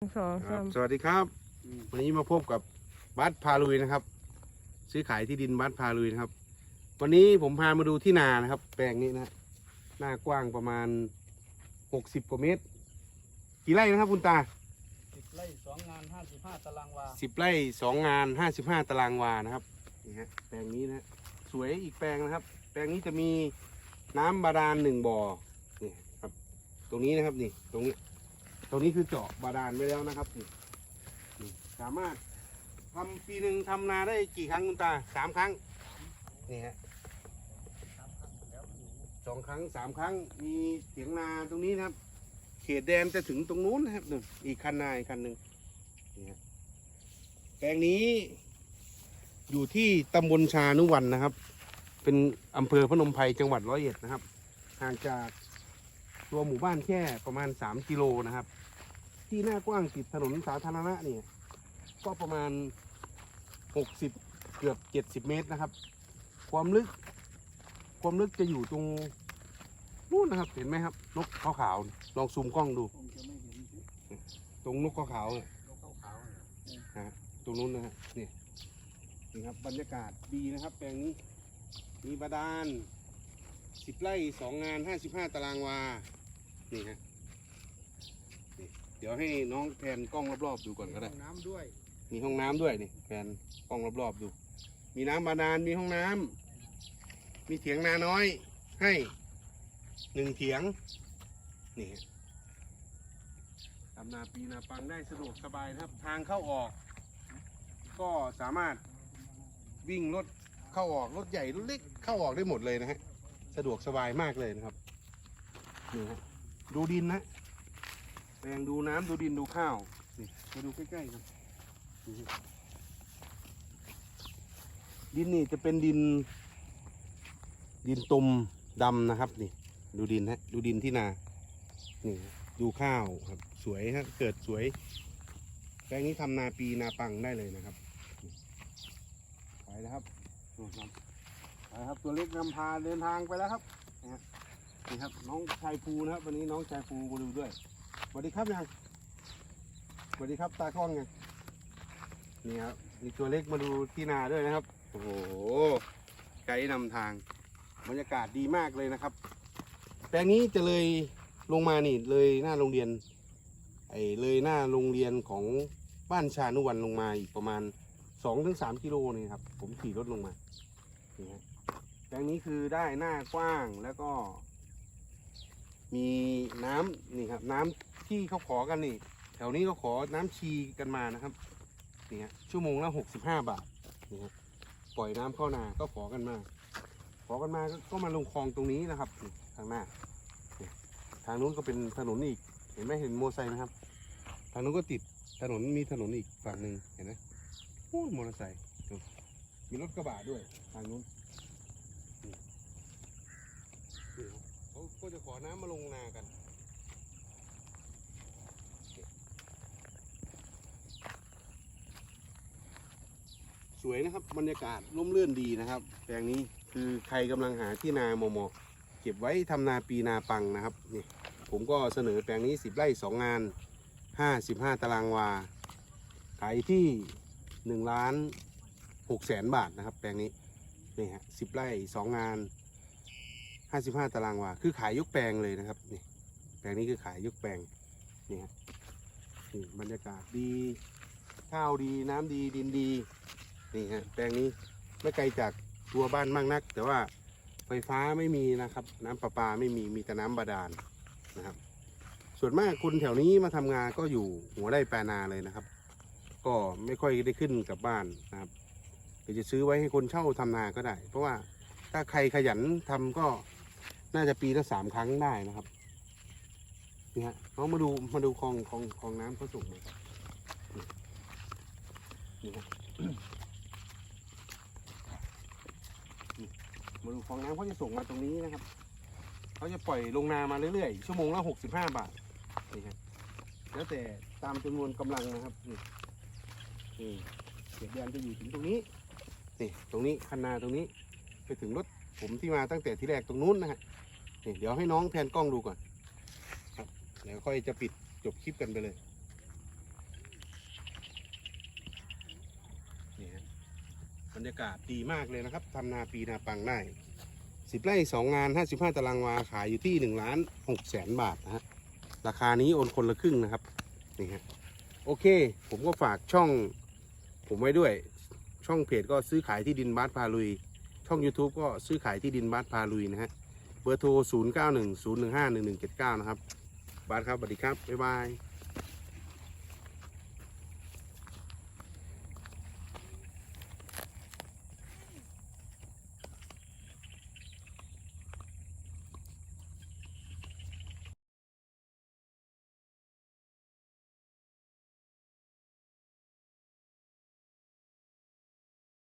สองครัสาบมสวัสดีครับ วันนี้มาพบกับบัสพาลุยนะครับ ซื้อขายที่ดินบัสพาลุยนะครับ วันนี้ผมพามาดูที่นานะครับ แปลงนี้นะฮะหน้ากว้างประมาณหกสิบกว่าเมตร กี่ไร่นะครับคุณตาสิบไร่สองงานห้าสิบห้าตารางวาสิบไร่สองงานห้าสิบห้าตารางวานะครับนี่ฮะแปลงนี้นะฮะสวยอีกแปลงนะครับ แปลงนี้จะมีน้ำบาดาลหนึ่งบ่อนี่ครับ ตรงนี้นะครับนี่ตรงนี้ ตรงนี้คือเจาะบาดาลไว้แล้วนะครับนี่นี่สามารถทำปีหนึ่งทำนาได้กี่ครั้งคุณตาสามครั้งนี่ฮะสองครั้งสามครั้งมีเถียงนาตรงนี้นะครับ เขตแดนจะถึงตรงนู้นนะครับหนึ่งอีกคันนาอีกคันหนึ่งนี่ฮะแปลงนี้ อยู่ที่ตำบลชานุวันนะครับ เป็นอำเภอพนมไพรจังหวัดร้อยเอ็ดนะครับห่างจาก ตัวหมู่บ้านแค่ประมาณ 3 กิโลนะครับ ที่หน้ากว้างติดถนนสาธารณะเนี่ยก็ประมาณ 60 เกือบ 70 เมตรนะครับ ความลึก ความลึกจะอยู่ตรงนู่นนะครับเห็นไหมครับ นกขาวๆลองซูมกล้องดูคงจะไม่เห็นชื่อตรงนกขาวๆเนี่ยนกขาวๆน่ะฮะตรงนู้นนะฮะนี่นี่ครับบรรยากาศดีนะครับ แปลงนี้มีบาดาลสิบไร่สองงานห้าสิบห้าตารางวา นี่ฮะนี่เดี๋ยวให้น้องแผนกล้องรอบๆดูก่อนก็ได้ห้องน้ำด้วย มีห้องน้ำด้วยนี่แผนกล้องรอบๆดู มีน้ำบาดาลมีห้องน้ำมีเถียงนาน้อย ให้หนึ่งเถียง นี่ฮะทำนาปีนาปังได้สะดวกสบายนะครับ ทางเข้าออก ก็สามารถวิ่งรถเข้าออกรถใหญ่รถเล็กเข้าออกได้หมดเลยนะฮะ สะดวกสบายมากเลยนะครับนี่ฮะ ดูดินนะแปลงดูน้ำดูดินดูข้าวนี่มาดูใกล้ๆครันดินนี่จะเป็นดิน ดินตุมดำนะครับนี่ ดูดินฮะดูดินที่นานี่ดูข้าวครับ สวยฮะเกิดสวยแปลงนี้ทำนาปีนาปังได้เลยนะครับไปนะครับนู่นครับไปครับ ตัวเล็กนำพาเดินทางไปแล้วครับ นี่ครับน้องชายภูนะครับ วันนี้น้องชายภูมาดูด้วยสวัสดีครับยังสวัสดีครับตากล้องยังนี่ครับมีตัวเล็กมาดูที่นาด้วยนะครับโอ้โหไกด์นำทางบรรยากาศดีมากเลยนะครับ แปลงนี้จะเลยลงมานี่เลยหน้าโรงเรียนไอ้เลยหน้าโรงเรียนของบ้านชานุวันลงมาอีกประมาณสองถึงสามกิโลนี่ครับ ผมขี่รถลงมานี่ฮะแปลงนี้คือได้หน้ากว้างแล้วก็ มีน้ำนี่ครับ น้ำที่เขาขอกันนี่ แถวนี้เขาขอน้ำชีกันมานะครับนี่ฮะชั่วโมงละหกสิบห้าบาทนี่ฮะปล่อยน้ำเข้านาก็ขอกันมา ขอกันมาก็ก็มาลงคลองตรงนี้นะครับนี่ทางหน้านี่ทางนู้นก็เป็นถนนอีก เห็นไหมเห็นโมอไซค์ไหมครับ ทางนู้นก็ติดถนนมีถนนอีกฝั่งหนึ่งเห็นไหมโอ้ยมอเตอร์ไซค์ดูมีรถกระบะด้วย ทางนู้นนี่ครับ เขาก็จะขอน้ำมาลงนากันสวยนะครับบรรยากาศร่มเรื่นดีนะครับ แปลงนี้คือใครกำลังหาที่นาโมโมเก็บไว้ทำนาปีนาปังนะครับนี่ผมก็เสนอแปลงนี้ 10 ไร่ 2 งาน 55 ตารางวา ขายที่ 1 ล้าน6แสนบาทนะครับ แปลงนี้นี่ฮะ10 ไร่ 2 งาน 55ตารางวา คือขายยกแปลงเลยนะครับ นี่ แปลงนี้คือขายยกแปลง นี่ฮะนี่บรรยากาศดี ข้าวดีน้ำดีดินดี นี่ฮะ แปลงนี้ไม่ไกลจากตัวบ้านมากนัก แต่ว่าไฟฟ้าไม่มีนะครับ น้ำประปาไม่มี มีแต่น้ำบาดาลนะครับ ส่วนมากคนแถวนี้มาทำงานก็อยู่หัวไร่แปลนาเลยนะครับ ก็ไม่ค่อยได้ขึ้นกลับบ้านนะครับหรือจะซื้อไว้ให้คนเช่าทำนาก็ได้ เพราะว่าถ้าใครขยันทำก็ น่าจะปีละสามครั้งได้นะครับนี่ฮะน้องมาดูมาดูคลองคลองคลองน้ำเขาส่งมาครับนี่ฮะมาดูฟองน้ำเขาจะส่งมาตรงนี้นะครับเขาจะปล่อยลงนามาเรื่อยๆ ชั่วโมงละหกสิบห้าบาทนี่ครับแล้วแต่ตามจำนวนกำลังนะครับนี่นี่เสียแดนจะอยู่ถึงตรงนี้นี่ตรงนี้คันนาตรงนี้ไปถึงรถผมที่มาตั้งแต่ที่แรกตรงนู้นนะฮะ นี่เดี๋ยวให้น้องแทนกล้องดูก่อนครับเดี๋ยวค่อยจะปิดจบคลิปกันไปเลยนี่ฮะบรรยากาศดีมากเลยนะครับทำนาปีนาปังได้สิบไร่สองงานห้าสิบห้าตารางวาขายอยู่ที่หนึ่งล้านหกแสนบาทนะฮะราคานี้โอนคนละครึ่งนะครับนี่ฮะโอเค ผมก็ฝากช่อง ผมไว้ด้วย ช่องเพจก็ซื้อขายที่ดินบ้านพาลุย ช่อง YouTube ก็ซื้อขายที่ดินบ้านพาลุยนะฮะ บอร์โทร 0 9 1 0 1 5 1 1 7 9 นะครับบาสครับสวัสดีครับ บ๊ายบาย